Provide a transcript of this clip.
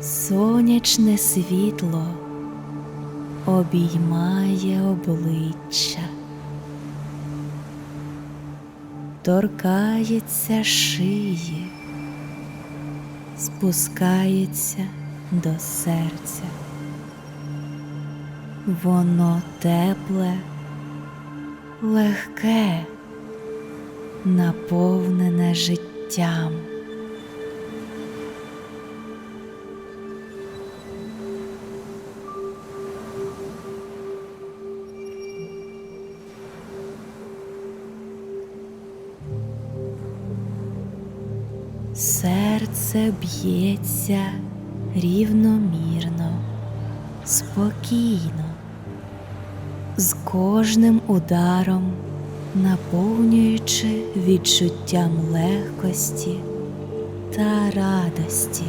Сонячне світло обіймає обличчя, торкається шиї, спускається до серця. Воно тепле, легке, наповнене життям. Серце б'ється рівномірно, спокійно, з кожним ударом наповнюючи відчуттям легкості та радості.